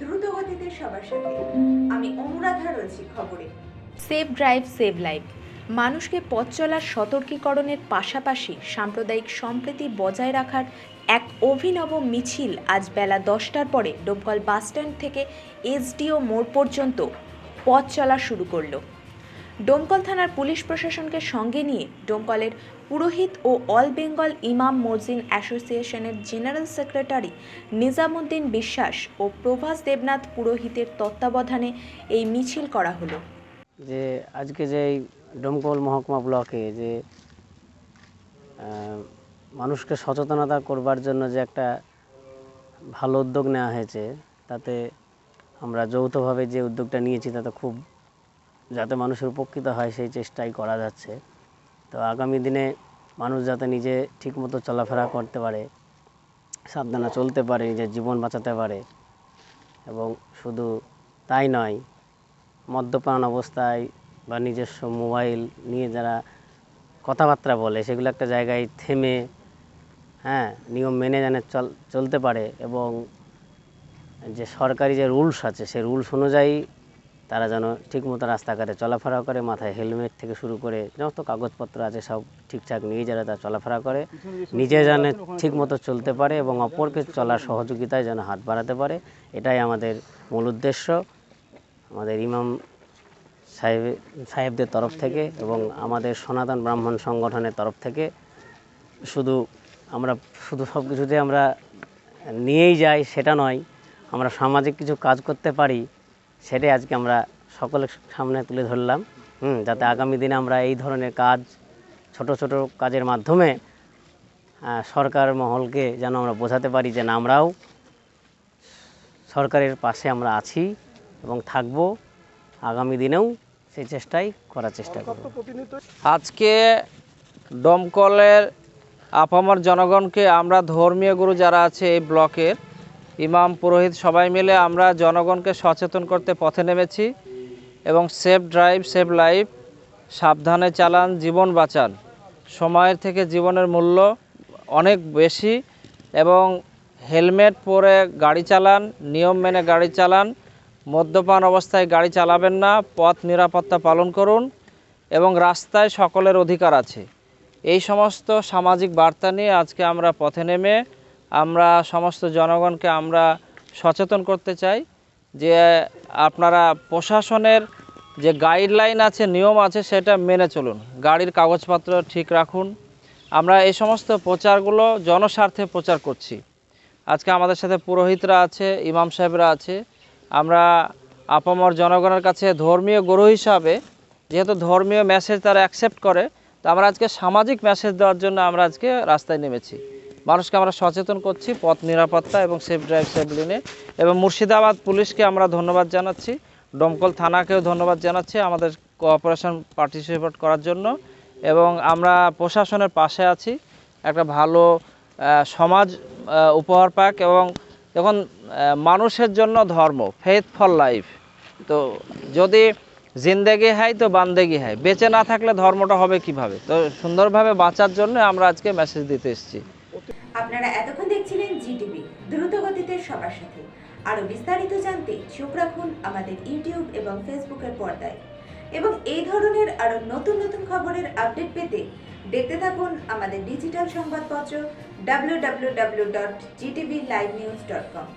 দ্রুত গতিতে সবার সাথে। আমি অনুরাধা রয়েছি খবরে। Save drive, save life. মানুষকে পথ চলার সতর্কীকরণের পাশাপাশি সাম্প্রদায়িক সম্প্রীতি বজায় রাখার এক অভিনব মিছিল আজ বেলা দশটার পরে ডোবগল বাসস্ট্যান্ড থেকে এসডিও মোড় পর্যন্ত পথ চলা শুরু করল। ডোমকল থানার পুলিশ প্রশাসনকে সঙ্গে নিয়ে ডোমকলের পুরোহিত ও অল বেঙ্গল ইমাম মজিন অ্যাসোসিয়েশনের জেনারেল সেক্রেটারি নিজামুদ্দিন বিশ্বাস ও প্রভাস দেবনাথ পুরোহিতের তত্ত্বাবধানে এই মিছিল করা হলো। যে আজকে যে ডোমকল মহকুমা ব্লকে যে মানুষকে সচেতনতা করবার জন্য যে একটা ভালো উদ্যোগ নেওয়া হয়েছে, তাতে আমরা যৌথভাবে যে উদ্যোগটা নিয়েছি তাতে খুব যাতে মানুষের উপকৃত হয় সেই চেষ্টাই করা যাচ্ছে। তো আগামী দিনে মানুষ যাতে নিজে ঠিকমতো চলাফেরা করতে পারে, সাবধানে চলতে পারে, নিজের জীবন বাঁচাতে পারে এবং শুধু তাই নয়, মদ্যপান অবস্থায় বা নিজস্ব মোবাইল নিয়ে যারা কথাবার্তা বলে, সেগুলো একটা জায়গায় থেমে হ্যাঁ নিয়ম মেনে যেন চল, চলতে পারে এবং যে সরকারি যে রুলস আছে সেই রুলস অনুযায়ী তারা যেন ঠিকমতো রাস্তাঘাটে চলাফেরা করে মাথায় হেলমেট থেকে শুরু করে যত কাগজপত্র আছে সব ঠিকঠাক নিয়ে যারা তারা চলাফেরা করে। নিজে যেন ঠিকমতো চলতে পারে এবং অপরকে চলার সহযোগিতায় যেন হাত বাড়াতে পারে এটাই আমাদের মূল উদ্দেশ্য। আমাদের ইমাম সাহেব সাহেবদের তরফ থেকে এবং আমাদের সনাতন ব্রাহ্মণ সংগঠনের তরফ থেকে শুধু আমরা শুধু সব কিছুতে আমরা নিয়েই যাই সেটা নয় আমরা সামাজিক কিছু কাজ করতে পারি সেটাই আজকে আমরা সকলের সামনে তুলে ধরলাম, হুম, যাতে আগামী দিনে আমরা এই ধরনের কাজ, ছোট ছোট কাজের মাধ্যমে সরকার মহলকে যেন আমরা বোঝাতে পারি যে না, আমরাও সরকারের পাশে আমরা আছি এবং থাকব। আগামী দিনেও সেই চেষ্টাই করার চেষ্টা করব। আজকে দমকলের আপামর জনগণকে আমরা ধর্মীয় গুরু যারা আছে এই ব্লকের ইমাম, পুরোহিত সবাই মিলে আমরা জনগণকে সচেতন করতে পথে নেমেছি এবং সেফ ড্রাইভ সেফ লাইফ, সাবধানে চালান, জীবন বাঁচান। সময়ের থেকে জীবনের মূল্য অনেক বেশি এবং হেলমেট পরে গাড়ি চালান, নিয়ম মেনে গাড়ি চালান, মদ্যপান অবস্থায় গাড়ি চালাবেন না, পথ নিরাপত্তা পালন করুন এবং রাস্তায় সকলের অধিকার আছে। এই সমস্ত সামাজিক বার্তা নিয়ে আজকে আমরা পথে নেমে আমরা সমস্ত জনগণকে আমরা সচেতন করতে চাই যে আপনারা প্রশাসনের যে গাইডলাইন আছে, নিয়ম আছে, সেটা মেনে চলুন। গাড়ির কাগজপত্র ঠিক রাখুন। আমরা এই সমস্ত প্রচারগুলো জনস্বার্থে প্রচার করছি। আজকে আমাদের সাথে পুরোহিতরা আছে, ইমাম সাহেবরা আছে। আমরা আপামর জনগণের কাছে ধর্মীয় গুরু হিসাবে, যেহেতু ধর্মীয় মেসেজ তারা অ্যাকসেপ্ট করে, তো আমরা আজকে সামাজিক মেসেজ দেওয়ার জন্য আমরা আজকে রাস্তায় নেমেছি। মানুষকে আমরা সচেতন করছি, পথ নিরাপত্তা এবং সেফ ড্রাইভ সেফ লিনে এবং মুর্শিদাবাদ পুলিশকে আমরা ধন্যবাদ জানাচ্ছি। ডমকল থানাকেও ধন্যবাদ জানাচ্ছি আমাদের কোঅপারেশন পার্টিসিপেট করার জন্য। এবং আমরা প্রশাসনের পাশে আছি। একটা ভালো সমাজ উপহার পাক এবং এখন মানুষের জন্য ধর্ম ফেথ ফর লাইফ তো যদি জিন্দেগি হয় তো বান্দেগি হয় বেঁচে না থাকলে ধর্মটা হবে কীভাবে? তো সুন্দরভাবে বাঁচার জন্য আমরা আজকে মেসেজ দিতে এসেছি। আপনারা এতক্ষণ দেখছিলেন জিটিভি দ্রুত গতিতে সবার সাথে। আরও বিস্তারিত জানতে চোখ রাখুন আমাদের ইউটিউব এবং ফেসবুকের পর্দায়। এবং এই ধরনের আরও নতুন নতুন খবরের আপডেট পেতে দেখতে থাকুন আমাদের ডিজিটাল সংবাদপত্র W W W dot GTV live news dot com